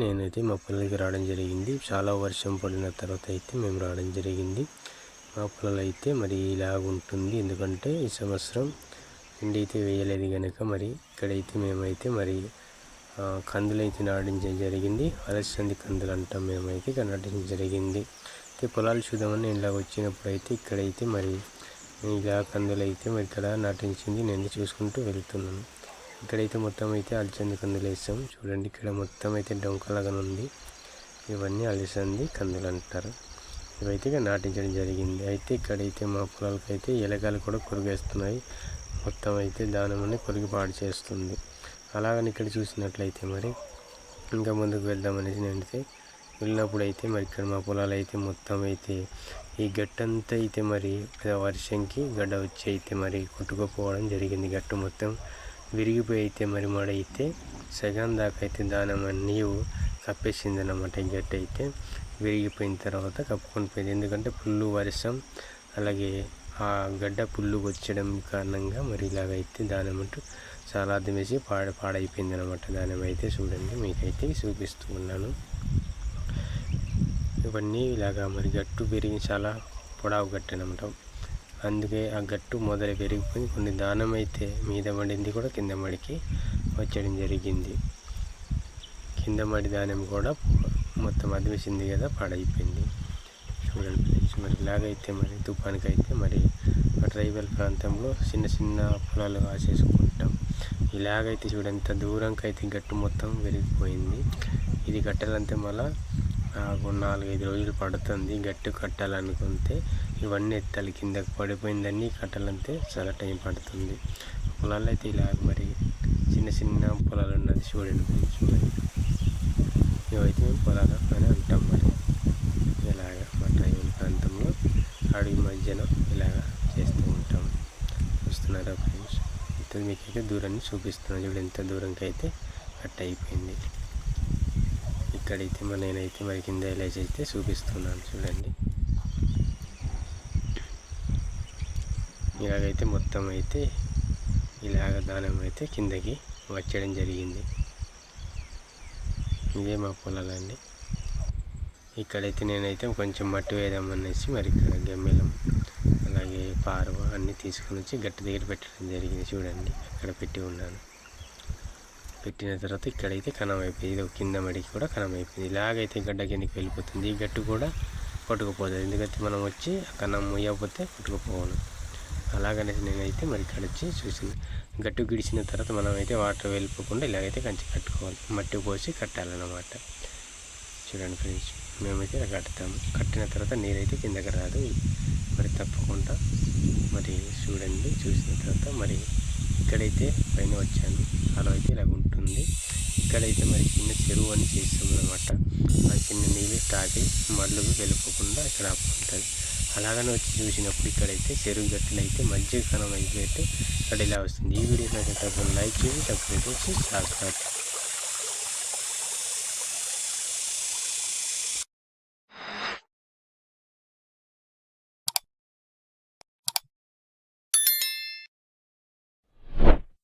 నేనైతే మా పొలాలకి రావడం జరిగింది. చాలా వర్షం పడిన తర్వాత అయితే మేము రావడం జరిగింది. మా పొలాలు అయితే మరి ఇలాగ ఉంటుంది ఎందుకంటే ఈ సంవత్సరం ఎండి అయితే వేయలేదు కనుక మరి ఇక్కడైతే మేమైతే మరి కందులు అయితే నాటించడం జరిగింది. అలసంది కందులు అంటాం మేమైతే ఇక్కడ నాటించడం జరిగింది. అయితే పొలాలు చూద్దామని నేను ఇలా వచ్చినప్పుడు అయితే ఇక్కడైతే మరి ఇలా కందులు అయితే మరి ఇక్కడ నాటించింది. నేను చూసుకుంటూ వెళ్తున్నాను. ఇక్కడైతే మొత్తం అయితే అలసంది కందులు వేసాం చూడండి ఇక్కడ మొత్తం అయితే డొంకలాగా ఉంది ఇవన్నీ అలసంది కందులు అంటారు ఇవైతే ఇక నాటించడం జరిగింది. అయితే ఇక్కడైతే మా పొలాలకైతే అయితే కూడా కొరిగేస్తున్నాయి. మొత్తం అయితే దానమని కొరిగి పాడు చేస్తుంది. అలాగని ఇక్కడ చూసినట్లయితే మరి ఇంకా ముందుకు వెళ్దామనేసి నేనైతే వెళ్ళినప్పుడు అయితే మరి ఇక్కడ మా పొలాలు అయితే మొత్తం అయితే ఈ గట్టంతా అయితే మరి వర్షంకి గడ్డ వచ్చి అయితే మరి కొట్టుకుపోవడం జరిగింది. గట్టు మొత్తం విరిగిపోయి అయితే మరి మడైతే సగం దాకా అయితే దానం అన్నీ కప్పేసింది అనమాట గట్టయితే అయితే విరిగిపోయిన తర్వాత కప్పుకొని పోయింది. ఎందుకంటే పుల్లు వర్షం అలాగే ఆ గడ్డ పుల్లు వచ్చడం కారణంగా మరి ఇలాగైతే దానం అంటూ చాలా అర్థం వేసి పాడ పాడైపోయింది అనమాట దానం అయితే చూడండి మీకైతే చూపిస్తూ ఉన్నాను. ఇవన్నీ ఇలాగా మరి గట్టు పెరిగి చాలా పొడవు గట్టు అనమాట అందుకే ఆ గట్టు మొదలు పెరిగిపోయి కొన్ని దానం అయితే మీద పడింది కూడా కింద మడికి వచ్చడం జరిగింది. కింద మడి దానం కూడా మొత్తం అదివేసింది కదా పాడైపోయింది. చూడండి మరి ఇలాగైతే మరి తుఫానికి అయితే మరి ట్రైబల్ ప్రాంతంలో చిన్న చిన్న పొలాలు కాసేసుకుంటాం ఇలాగైతే చూడంత దూరంకైతే దూరంకి అయితే గట్టు మొత్తం విరిగిపోయింది. ఇది గట్టలంతా మళ్ళీ నాకు నాలుగైదు రోజులు పడుతుంది. గట్టి కట్టాలనుకుంటే ఇవన్నీ ఎత్తాలి. కిందకి పడిపోయిందన్నీ కట్టాలంటే చాలా టైం పడుతుంది. పొలాలు అయితే ఇలా మరి చిన్న చిన్న పొలాలు ఉన్నది చూడండి ఇవైతే మేము పొలాలు అని అంటాం మరి. ఇలాగ మా ట్రైబల్ ప్రాంతంలో అడవి మధ్యన ఇలాగ చేస్తూ ఉంటాం. చూస్తున్నారా ఫ్రెండ్స్? ఇంత మీకైతే దూరాన్ని చూపిస్తున్నాను చూడండి ఎంత దూరంకి అయితే కట్ అయిపోయింది. ఇక్కడైతే మరి నేనైతే మరి కింద ఎలేజ్ అయితే చూపిస్తున్నాను చూడండి. ఇలాగైతే మొత్తం అయితే ఇలాగ దానం అయితే కిందకి వచ్చడం జరిగింది. ఇదే మా పొలాలండి. ఇక్కడైతే నేనైతే కొంచెం మట్టి వేద్దామనేసి మరి ఇక్కడ గెమ్మెలం అలాగే పారు అన్నీ తీసుకుని వచ్చి గట్టి దగ్గర పెట్టడం జరిగింది చూడండి. అక్కడ పెట్టి ఉన్నాను. పెట్టిన తర్వాత ఇక్కడైతే కనం అయిపోయింది ఇది ఒక కింద మడికి కూడా కనం అయిపోయింది ఇలాగైతే గడ్డ కిందకి వెళ్ళిపోతుంది. ఈ గట్టు కూడా కొట్టుకుపోతుంది ఎందుకంటే మనం వచ్చి కన్నం మొయ్యకపోతే కొట్టుకుపోవాలి అలాగనేసి నేనైతే మరి ఇక్కడ వచ్చి చూసింది. గట్టు గిడిచిన తర్వాత మనం అయితే వాటర్ వెళ్ళిపోకుండా ఇలాగైతే కంచి కట్టుకోవాలి. మట్టి పోసి కట్టాలన్నమాట. చూడండి ఫ్రెండ్స్ మేమైతే కడతాము. కట్టిన తర్వాత నీరైతే కిందకి రాదు. మరి తప్పకుండా మరి చూడండి. చూసిన తర్వాత మరి ఇక్కడైతే పైన వచ్చాను అలా అయితే ఇలాగ ఉంటుంది ఇక్కడైతే మరి చిన్న చెరువు అని చేస్తాం అనమాట ఆ చిన్న నీళ్ళు తాగి మళ్ళీ వెళ్ళిపోకుండా ఇక్కడ ఆపుకుంటుంది అలాగనే వచ్చి చూసినప్పుడు ఇక్కడైతే చెరువు గట్టులు అయితే మధ్య కనం అయిపోయితే ఇక్కడ ఇలా వస్తుంది. ఈ వీడియో అయితే లైక్ చేసి సబ్స్క్రైబ్ చేసి సబ్స్క్రైబ్